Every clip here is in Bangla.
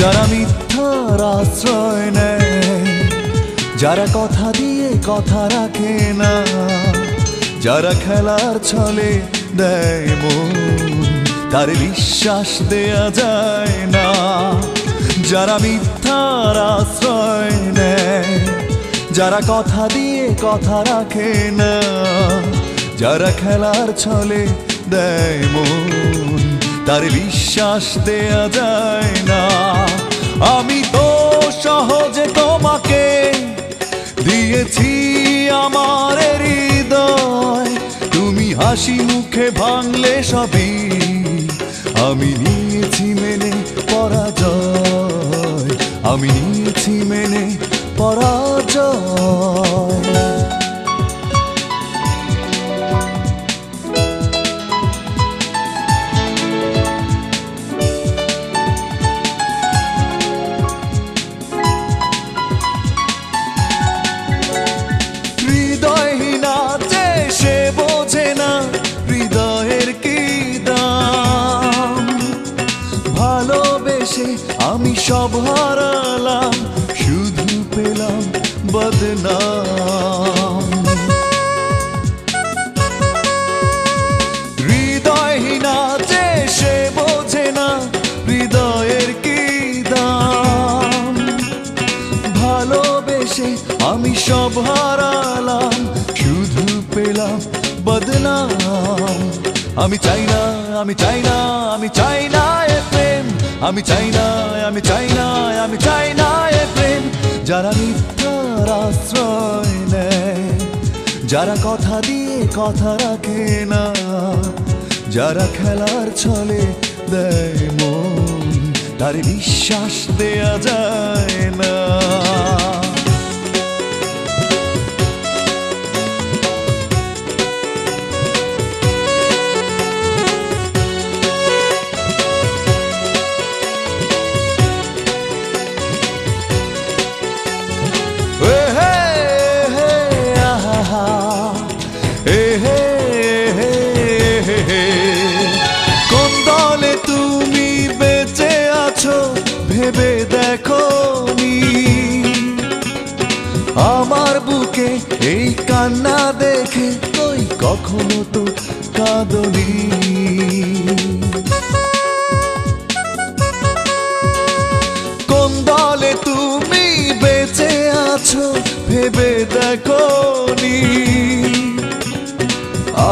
যারা মিথ্যার আশ্রয় নেয়, যারা কথা দিয়ে কথা রাখে না, যারা খেলার ছলে দেয় মন, তার বিশ্বাস দেয়া যায় না। যারা মিথ্যার আশ্রয় নেয়, যারা কথা দিয়ে কথা রাখে না, যারা খেলার ছলে দেয় মন, তার বিশ্বাস দেয়া যায় না। আমি তো সহজে তোমাকে দিয়েছি আমার হৃদয়। তুমি হাসি মুখে ভাঙলে সবই। আমি নিয়েছি মেনে পরাজয়। আমি ভালোবেসে আমি সব হারালাম, শুধু পেলাম বদনাম। হৃদয়হীনা যে সে বোঝে না, হৃদয়ের কি দাম? ভালোবেসে আমি সব হারালাম, শুধু পেলাম বদনাম। আমি চাই না, আমি চাই না, আমি চাই আমি চাই না, আমি চাই না, আমি চাই না এ প্রেম। যারা মিথ্যার আশ্রয় নেয়, যারা কথা দিয়ে কথা রাখে না, যারা খেলার ছলে দেয় মন, তার বিশ্বাস দেয়া যায়। ভেবে দেখো আমার বুকে এই কান্না দেখে তুই কখনো তো কাঁদনি। কোন দলে তুমি বেঁচে আছো ভেবে দেখো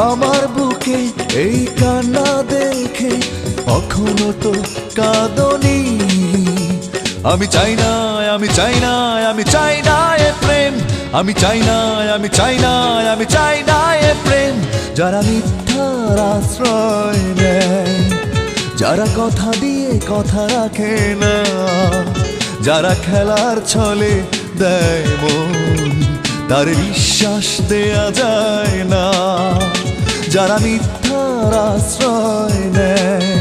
আমার বুকে এই কান্না দেখে কখনো তো কাঁদনি। আমি চাই না, আমি চাই না, আমি চাই না এ প্রেম। আমি চাই না, আমি চাই না, আমি চাই না এ প্রেম। যারা মিথ্যার আশ্রয় নেয়, যারা কথা দিয়ে কথা রাখে না, যারা খেলার ছলে দেয় মন, তার বিশ্বাস দেয়া যায় না। যারা মিথ্যার আশ্রয় নেয়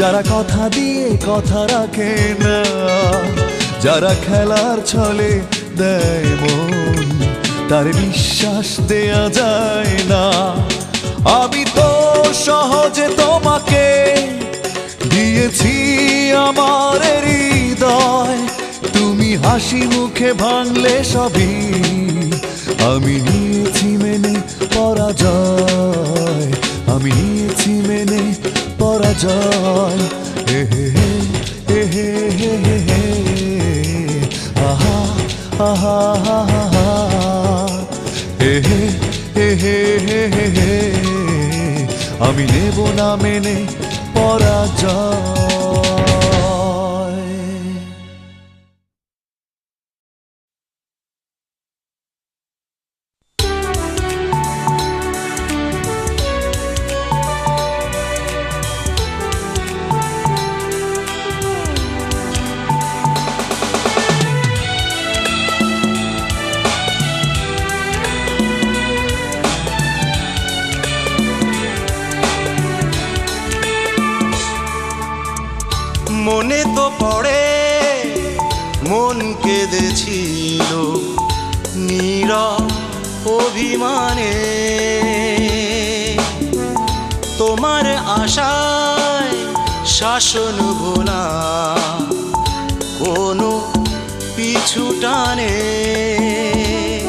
যারা কথা দিয়ে কথা রাখে না, যারা খেলার ছলে দেয় মন, তার বিশ্বাস দেয়া যায় না। আমি তো সহজে তোমাকে দিয়েছি আমার হৃদয়, তুমি হাসি মুখে ভাঙলে সবই। আমি নিয়েছি মেনে পরাজয়। পরাজয় হে হে হে হে হে হে আহা আহা আহা হে হে হে হে হে আমি নেব না মেনে পরাজয় তো পড়ে। মন কেঁদেছিল নীর অভিমানে। তোমার আশায় শাসন ভোলা কোনো পিছু টানে।